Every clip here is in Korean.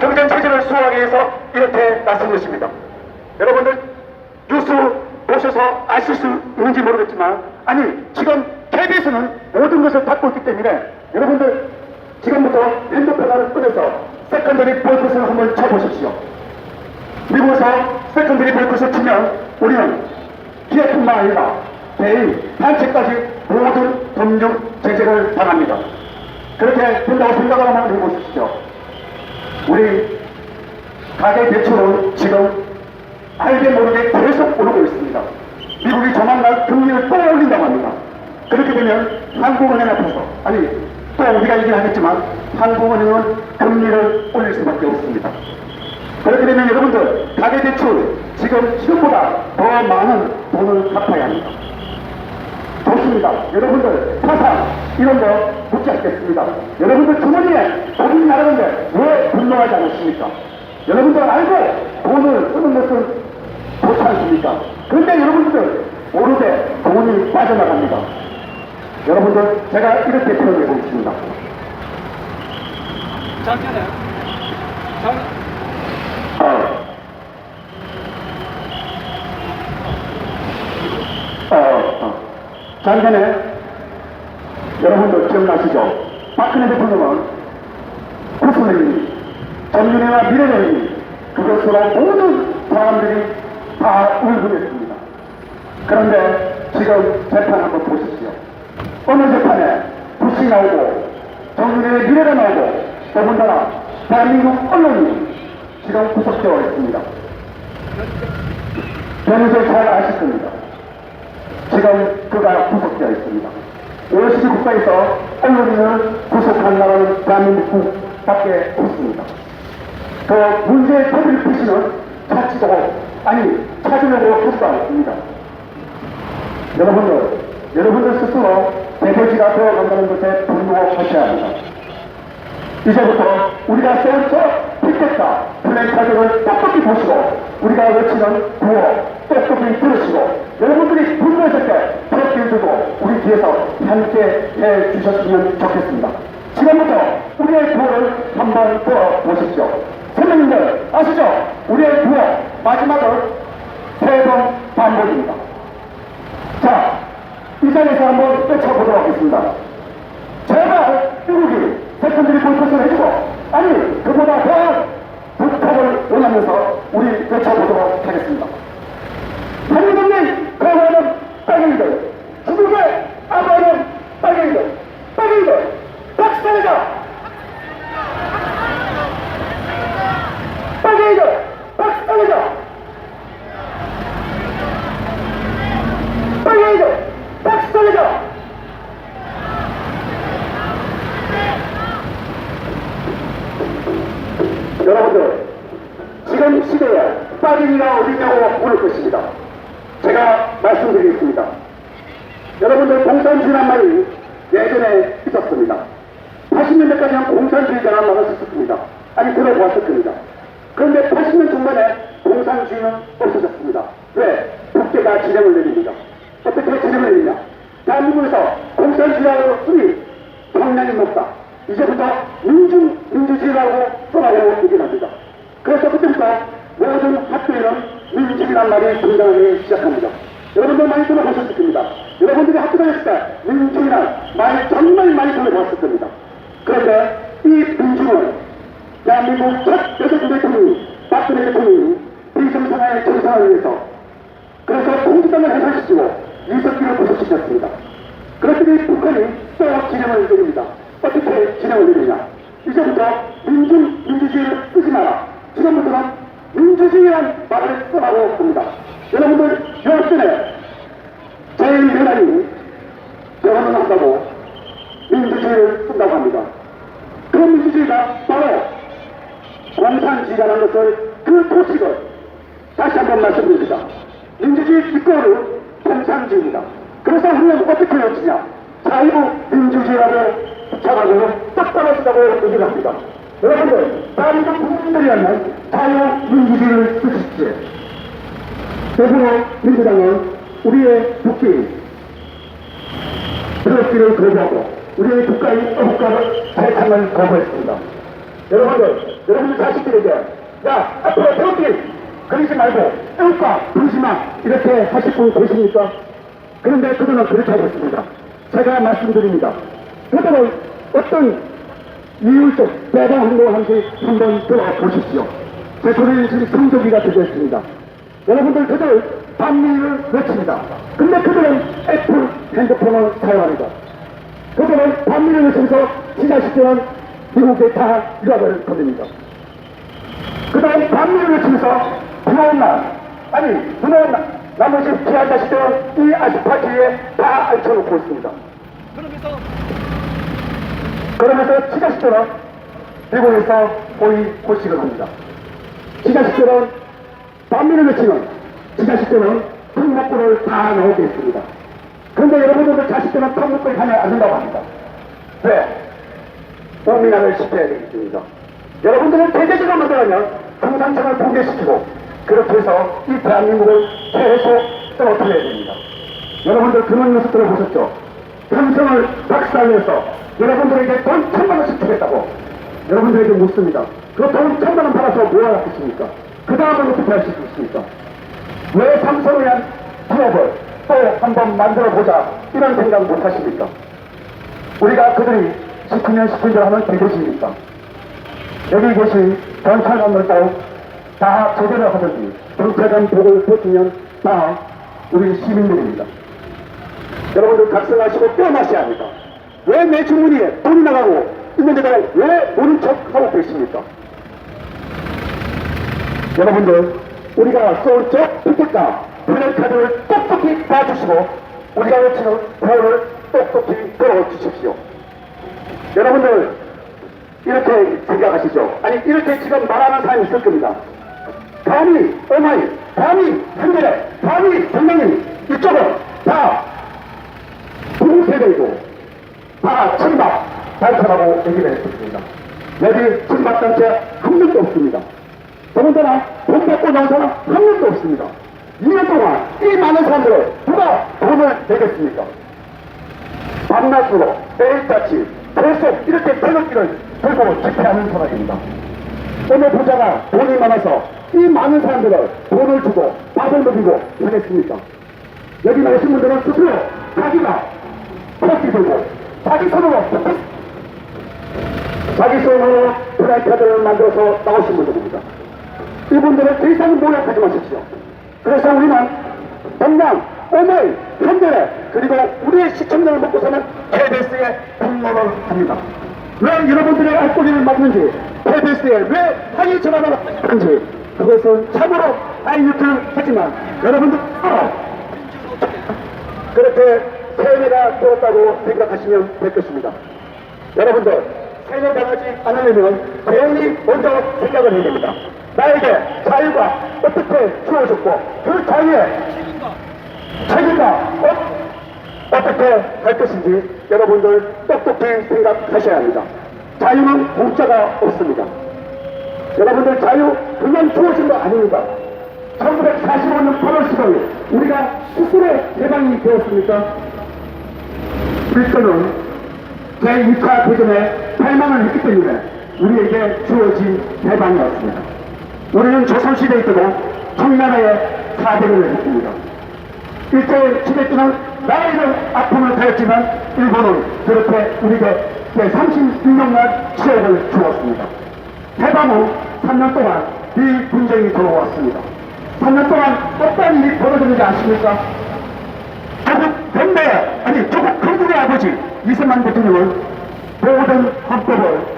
경쟁 체제를 수호하기 위해서 이렇게 나선 것입니다. 여러분들 뉴스 보셔서 아실 수 있는지 모르겠지만 아니 지금 KBS는 모든 것을 닫고 있기 때문에 여러분들 지금부터 핸드폰 하나 꺼내서 세컨더리 보이콧을 한번 쳐보십시오. 미국에서 세컨더리 보이콧을 치면 우리는 기업뿐만 아니라 개인, 단체까지 모든 금융 제재를 당합니다. 그렇게 된다고 생각을 한번 해보십시오. 우리 가계 대출은 지금 알게 모르게 계속 오르고 있습니다. 미국이 조만간 금리를 또 올린다고 합니다. 그렇게 되면 한국은행 앞에서 아니 또 우리가 얘기를 하겠지만 한국은행은 금리를 올릴 수밖에 없습니다. 그렇게 되면 여러분들 가계 대출 지금 지금보다 더 많은 돈을 갚아야 합니다. 좋습니다. 여러분들 파산 이런 거 묻지 않겠습니다. 여러분들 주머니에 돈이 나가는데 왜 분노하지 않으십니까? 여러분들 알고 돈을 쓰는 것은 좋지 않습니까? 그런데 여러분들 모르게 돈이 빠져나갑니다. 여러분들 제가 이렇게 표현해 보겠습니다. 작, 어. 어, 어. 작년에 여러분들 기억나시죠? 박근혜 대통령은 구순의 전윤회와 미래의 그것으로 모든 사람들이 다 울분했습니다. 그런데 지금 재판 한번 보십시오. 어느 재판에 부시 나오고 정윤회의 미래가 나오고 더군다나 대한민국 언론이 지금 구속되어 있습니다. 변호사 잘 아실 겁니다. 지금 그가 구속되어 있습니다. OECD 국가에서 언론인을 구속한 나라는 대한민국밖에 없습니다. 그 문제의 터를 푸시는 찾지도 아니 찾으려고 하지도 않습니다. 여러분들, 여러분들 스스로 대표지가 되어간다는 것에 분노하셔야 합니다. 이제부터 우리가 세운 저 픽켓과 플랜카드를 똑똑히 보시고 우리가 외치는 구호 똑똑히 들으시고 여러분들이 분노했을 때 프로필 들고 우리 뒤에서 함께 해주셨으면 좋겠습니다. 지금부터 우리의 구호를 한번 들어보십시오. 선생님들 아시죠? 우리의 구호 마지막을 세번 반복입니다. 자, 이 자리에서 한번 외쳐보도록 하겠습니다. 제발 미국이 세컨들이 보이콧을 해주고 아니 그보다 더한 북한을 원하면서 우리 외쳐보도록 하겠습니다. 한국인이 거부하는 빨갱이들 중국의 아부하는 빨갱이들 빨갱이들 박살내자! 빨갱이들 박살내자! 빨갱이들 박살내자! 여러분들 지금 시대에 빠진이가 어디냐고 물을 것입니다. 제가 말씀드리겠습니다. 여러분들 공산주의란 말이 예전에 있었습니다. 80년대까지는 공산주의자라는 말을 썼습니다. 아니 들어보았을 겁니다. 그런데 80년 중반에 공산주의는 없어졌습니다. 왜? 국제가 진행을 내립니다. 어떻게 진행을 내리냐? 대한민국에서 공산주의라고 쓰니 성량이 높다. 이제부터 민중, 민주주의라고 써라고 얘기를 합니다. 그래서 그때부터 모든 학교에는 민주주의란 말이 등장하기 시작합니다. 여러분들 많이 들어보셨을 겁니다. 여러분들이 학교 다녔을 때 민주주의란 말 정말 많이 들어보았을 겁니다. 그런데 이 민주는 대한민국 첫 여성 대통령이 박근혜 대통령이 비정상의 정상을 위해서 그래서 공주당을 해산시키고 유석기를 부서시켰습니다. 그랬더니 북한이 또 진행을 내립니다. 어떻게 진행을 내리냐? 이제부터 민중, 민주주의를 쓰지 마라. 지금부터는 민주주의라는 말을 써라고 합니다. 여러분들 유학전에 제1연합이 결혼을 한다고 민주주의를 쓴다고 합니다. 그 민주주의가 바로 공산주의라는 것을 그 토식을 다시 한번 말씀드립니다. 민주주의 기꺼를 공산주의입니다. 그래서 우리는 어떻게 외치냐? 자유 민주주의라고 붙여가지고 딱 떨어진다고 얘기를 합니다. 여러분들, 대한민국 국민들이라면 자유 민주주의를 쓰십시오. 대부분 민주당은 우리의 국기, 그렇기를 거부하고 우리의 국가의 국가를 재창을 거부했습니다. 여러분들, 여러분들 자식들에게 야 앞으로 배우기 그러지 말고 애국가 부르지 마 이렇게 하실 분 계십니까? 그런데 그들은 그렇게 하고 있습니다. 제가 말씀드립니다. 그들은 어떤 이율적 배당 행동을 하는지 한번 들어보십시오. 제 소리는 지금 성조기가 되겠습니다. 여러분들 그들 반미를 외칩니다. 근데 그들은 애플 핸드폰을 사용합니다. 그들은 반미를 외치면서 지자식들은 미국에 다 유학을 보냅니다. 그 다음 반미를 외치면서 부러운 날, 아니 부러운 날, 나머지 피한 자식들은 이 아시파티에 다 앉혀놓고 있습니다. 그러면서 그러면서 지자식들은 미국에서 고위 고식을 합니다. 지자식들은 반미를 외치는 지자식들은 통목구를 다 나오게 있습니다. 그런데 여러분들 자식들은 통목구를 하면 안 된다고 합니다. 왜? 국민학을 시켜야 되기 때문이죠. 여러분들은 대대적으로 만들어면 공산층을 붕괴시키고 그렇게 해서 이 대한민국을 계속 떨어뜨려야 됩니다. 여러분들 그런 녀석들을 보셨죠? 평생을 박살내서 여러분들에게 돈 천만 원씩 주겠다고 여러분들에게 묻습니다. 그 돈 천만 원 받아서 뭐 하겠습니까? 그 다음은 어떻게 하실 수 있습니까? 왜 삼성을 위한 기업을 또 한번 만들어 보자 이런 생각 못 하십니까? 우리가 그들이 시키면 시킨 대로 하면 되겠습니까? 여기 계신 경찰관들도 다 제대로 하든지 경찰관 복을 버티면 다 우리 시민들입니다. 여러분들 각성하시고 뼈마셔야 합니다. 왜 내 주머니에 돈이 나가고 있는데도 왜 모른 척 하고 계십니까? 여러분들 우리가 쏠저 피켓과 플랜카드를 똑똑히 봐주시고 우리가 외치는 구호를 똑똑히 들어주십시오. 여러분들 이렇게 생각하시죠? 아니 이렇게 지금 말하는 사람이 있을 겁니다. 감히 어마이, 감히 한겨레, 감히 동명이 이쪽은 다 부부세대이고 다 천박 발표라고 얘기를 했습니다. 여기 천박단체 한 명도 없습니다. 더군다나 돈 받고 나온 사람 한 명도 없습니다. 2년 동안 이 많은 사람들을 누가 돈을 내겠습니까? 밤낮으로 매일같이 계속 이렇게 태극기를 들고 집회하는 사람입니다. 어느 부자가 돈이 많아서 이 많은 사람들을 돈을 주고 밥을 먹이고 하겠습니까? 여기 나오신 분들은 스스로 자기가 커피 들고 자기 손으로 자기 손으로 프라이카드를 만들어서 나오신 분들입니다. 이분들은 더 이상 모욕하지 마십시오. 그래서 우리는 당장 오늘 현재 그리고 우리의 시청자를 먹고 사는 KBS에 분노를 합니다. 왜 여러분들의 알꼬리를 맞는지 KBS에 왜 항의 전화가 하는지 그것은 참으로 아이유트 하지만 여러분들. 그렇게 세뇌가 되었다고 생각하시면 될 것입니다. 여러분들 세뇌 당하지 않으려면 개인이 먼저 생각을 해야 됩니다. 나에게 자유가 어떻게 주어졌고 그 자유에 책임과 어, 어떻게 할 것인지 여러분들 똑똑히 생각하셔야 합니다. 자유는 공짜가 없습니다. 여러분들 자유 그냥 주어진 거 아닙니다. 1945년 8월 15일 우리가 스스로 해방이 되었습니까? 그리스도는 제2차 대전에 탈망을 했기 때문에 우리에게 주어진 해방이었습니다. 우리는 조선시대에 때도 청나라에 사대를 했습니다. 일제 시대 때는 나이를 아픔을 당했지만 일본은 그렇게 우리에게 제36년간 치욕을 주었습니다. 해방 후 3년 동안 이 분쟁이 돌아왔습니다. 3년 동안 어떤 일이 벌어졌는지 아십니까? 조국 변대, 아니 조국 건국의 아버지 이승만 대통령은 모든 헌법을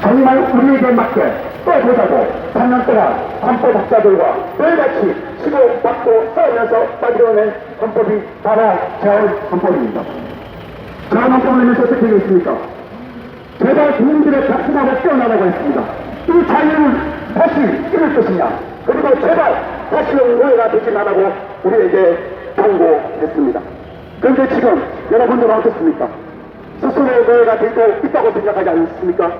정말 우리에게 맞게 떠보자고 3년 동안 헌법학자들과 매일같이 치고 받고 싸우면서 만들어낸 헌법이 바로 겨울 헌법입니다. 그런 헌법을 내면서 어떻게 되겠습니까? 제발 국민들의 박수하고 뛰어나가고 있습니다. 이 자유를 다시 이룰 것이냐? 그리고 제발 다시는 오해가 되지 말라고 우리에게 경고했습니다. 그런데 지금 여러분들은 어떻습니까? 스스로의 노예가 되고 있다고 생각하지 않습니까?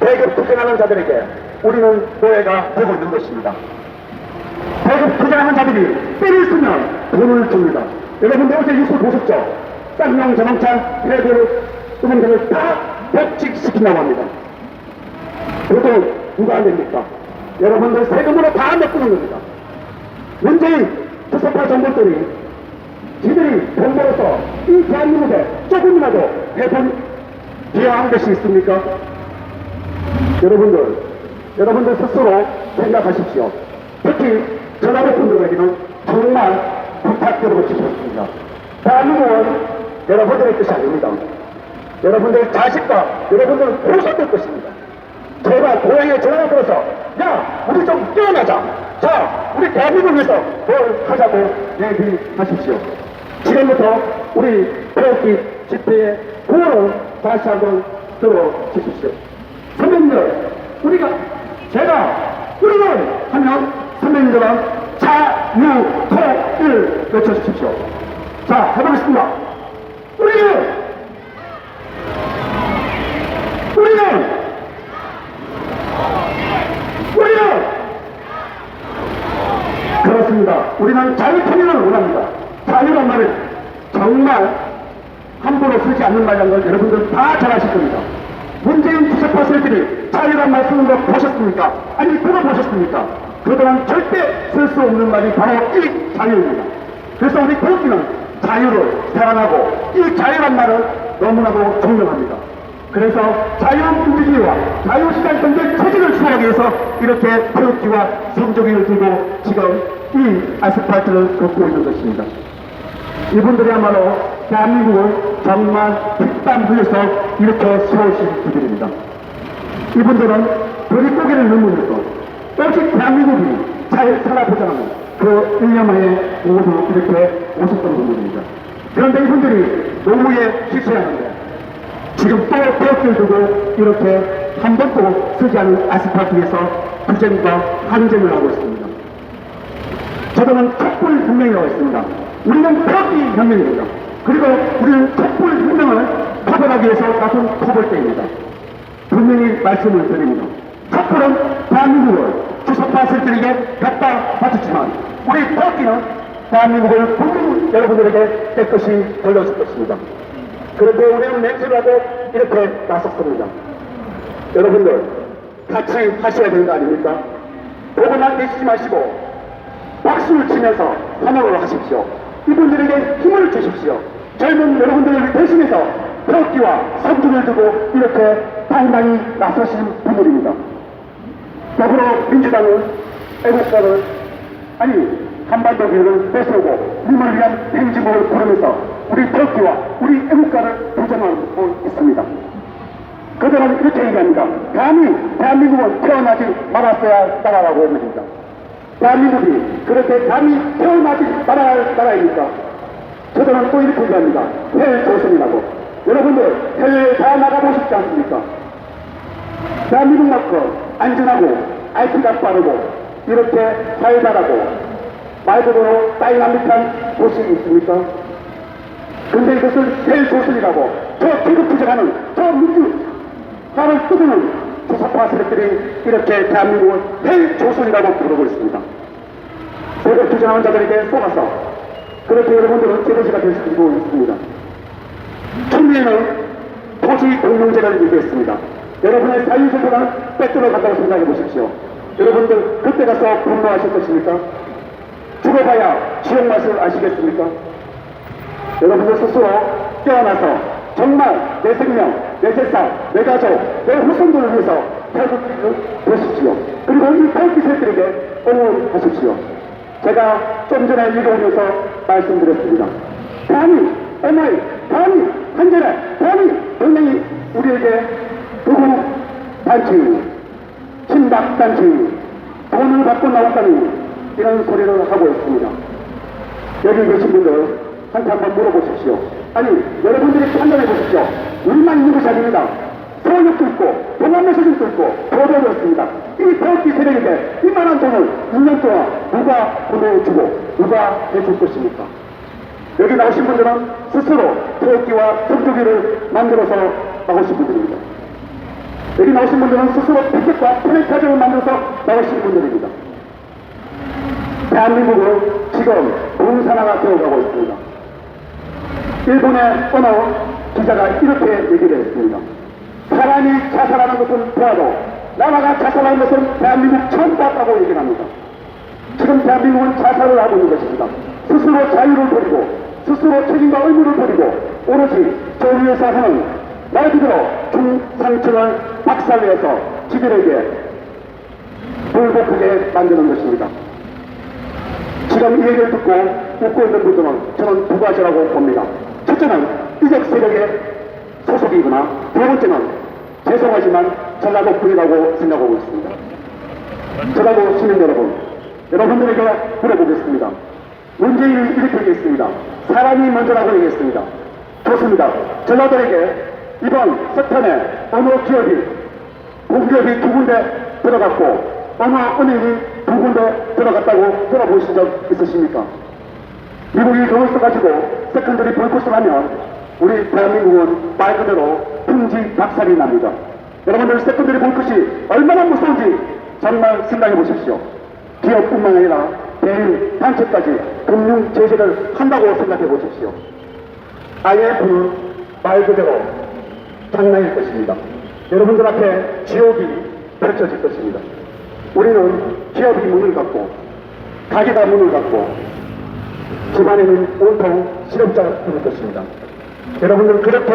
대급 투쟁하는 자들에게 우리는 노예가 되고 있는 것입니다. 대급 투쟁하는 자들이 때를 쓰면 돈을 줍니다. 여러분들 어제 뉴스 보셨죠? 쌍용 자동차 폐교를 수문들을 다 법칙시킨다고 합니다. 그것도 누가 안 됩니까? 여러분들 세금으로 다 메꾸는 겁니다. 문재인 투석파 정부들이 지들이 돈 벌어서 이 대한민국에 조금이라도 해본 비하한 것이 있습니까? 여러분들, 여러분들 스스로 생각하십시오. 특히 전화분들에게는 정말 부탁드리고 싶습니다. 대한민국은 여러분들의 뜻이 아닙니다. 여러분들 자식과 여러분들 보셨을 것입니다. 제발 고향에 전화가 들어서 야 우리 좀 깨어나자 자 우리 대한민국을 위해서 뭘 하자고 얘기하십시오. 지금부터 우리 배우기 집회의 구호를 다시 한번 들어주십시오. 선배님들 우리가 제가 우리는 하면 선배님들은 자유 통일 외쳐주십시오. 자 해보겠습니다. 우리는 우리는 우리는 자유통일을 원합니다. 자유란 말은 정말 함부로 쓰지 않는 말이라는 걸 여러분들 다 잘 아실 겁니다. 문재인 주석파 세들이 자유란 말 쓰는 거 보셨습니까? 아니 들어보셨습니까? 그동안 절대 쓸 수 없는 말이 바로 이 자유입니다. 그래서 우리 국기는 자유를 사랑하고 이 자유란 말은 너무나도 존경합니다. 그래서 자유민주주의와 자유시장 경제 체질을 추구하기 위해서 이렇게 태극기와 성조기를 들고 지금 이 아스팔트를 걷고 있는 것입니다. 이분들이야말로 대한민국을 정말 흘려서 이렇게 세우신 분들입니다. 이분들은 버리고개를 넘으면서 오직 대한민국이 잘 살아보자는 그 일념하에 모두 이렇게 오셨던 분들입니다. 그런데 이분들이 노무에 실시하는데 지금 또 벽을 두고 이렇게 한 번도 쓰지 않은 아스팔트에서 투쟁과 항쟁을 하고 있습니다. 저들은 촛불 혁명이라고 했습니다. 우리는 벽이 혁명입니다. 그리고 우리는 촛불 혁명을 커버하기 위해서 나선 커벌대입니다. 분명히 말씀을 드립니다. 촛불은 대한민국을 주석파 세들에게 갖다 바쳤지만 우리 벽기는 대한민국을 분명히 여러분들에게 깨끗이 돌려줄 것입니다. 그런데 우리는 맹세라도 이렇게 나섰습니다. 여러분들 같이 하셔야 되는 거 아닙니까? 보고만 계시지 마시고 박수를 치면서 환호를 하십시오. 이분들에게 힘을 주십시오. 젊은 여러분들을 대신해서 태극기와 선두를 두고 이렇게 당당히 나서신 분들입니다. 더불어 민주당은 애국가를 아니 한반도 기회를 뺏어오고 님을 위한 행진곡을 부르면서 우리 태극기와 우리 애국가를 부정하고 있습니다. 그들은 이렇게 얘기합니다. 감히 대한민국은 태어나지 말았어야 할 나라라고 얘기합니다. 대한민국이 그렇게 감히 태어나지 말아야 할 나라입니까? 저들은 또 이렇게 얘기합니다. 해외 조선이라고. 여러분들 해외에 다 나가고 싶지 않습니까? 대한민국만큼 안전하고 IT가 빠르고 이렇게 살다라고 말 그대로 다이나믹한 곳이 있습니까? 근데 이것을 제일 조선이라고 저 기급 부정하는 저 민주 나를 뜯는 조사파 세력들이 이렇게 대한민국을 제일 조선이라고 부르고 있습니다. 세력 주장하는 자들에게 속아서 그렇게 여러분들은 제도시가 될 수도 있습니다. 천리에는 토지 공동제를 얘기했습니다. 여러분의 자유재산을 뺏들어 간다고 생각해 보십시오. 여러분들 그때 가서 분노하실 것입니까? 죽어봐야 지옥 맛을 아시겠습니까? 여러분들 스스로 깨어나서 정말 내 생명, 내 재산, 내 가족, 내 후손들을 위해서 태극기를 보십시오. 그리고 이 태극기 세들에게 응원하십시오. 제가 좀 전에 읽어오면서 말씀드렸습니다. 감히, MI, 감히, 한전에, 감히, 분명히 우리에게 극우 단체인, 친박 단체인, 돈을 받고 나왔다니 이런 소리를 하고 있습니다. 여기 계신 분들 한테 한번 물어보십시오. 아니 여러분들이 판단해 보십시오. 우리만 있는 것이 아닙니다. 서울역도 있고 동안매서도 있고 도도도 있습니다. 이 태극기 세력인데 이만한 돈을 6년 동안 누가 보내주고 누가 해줄 것입니까? 여기 나오신 분들은 스스로 태극기와 성조기를 만들어서 나오신 분들입니다. 여기 나오신 분들은 스스로 피켓과 플래카드를 만들어서 나오신 분들입니다. 대한민국은 지금 공산화가 되어가고 있습니다. 일본의 어느 기자가 이렇게 얘기를 했습니다. 사람이 자살하는 것은 보아도 나라가 자살하는 것은 대한민국 처음 봤다고 얘기합니다. 지금 대한민국은 자살을 하고 있는 것입니다. 스스로 자유를 버리고 스스로 책임과 의무를 버리고 오로지 정의에서 하는 말 그대로 중상층을 박살내서 지들에게 불복하게 만드는 것입니다. 지금 이 얘기를 듣고 웃고 있는 분들은 저는 두 가지라고 봅니다. 첫째는 이적 세력의 소속이거나 두 번째는 죄송하지만 전라도 분이라고 생각하고 있습니다. 전라도 시민 여러분, 여러분들에게 물어보겠습니다. 문제를 일으키겠습니다. 사람이 먼저라고 얘기했습니다. 좋습니다. 전라도에게 이번 석탄에 어느 기업이 공기업이 두 군데 들어갔고 어느 은행이 두 군데 들어갔다고 들어보신 적 있으십니까? 미국이 돈을 써가지고 세컨들이 벌크스를 하면 우리 대한민국은 말 그대로 풍지 박살이 납니다. 여러분들 세컨들이 벌크시 얼마나 무서운지 정말 생각해 보십시오. 기업뿐만 아니라 개인, 단체까지 금융 제재를 한다고 생각해 보십시오. IMF 말 그대로 장난일 것입니다. 여러분들 앞에 지옥이 펼쳐질 것입니다. 우리는 기업이 문을 닫고 가게가 문을 닫고 집안에는 온통 실업자가 될 것입니다. 여러분들 그렇게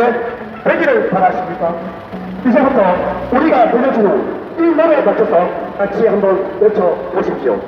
되기를 바라십니까? 이제부터 우리가 들려주는 이 노래에 맞춰서 같이 한번 외쳐보십시오.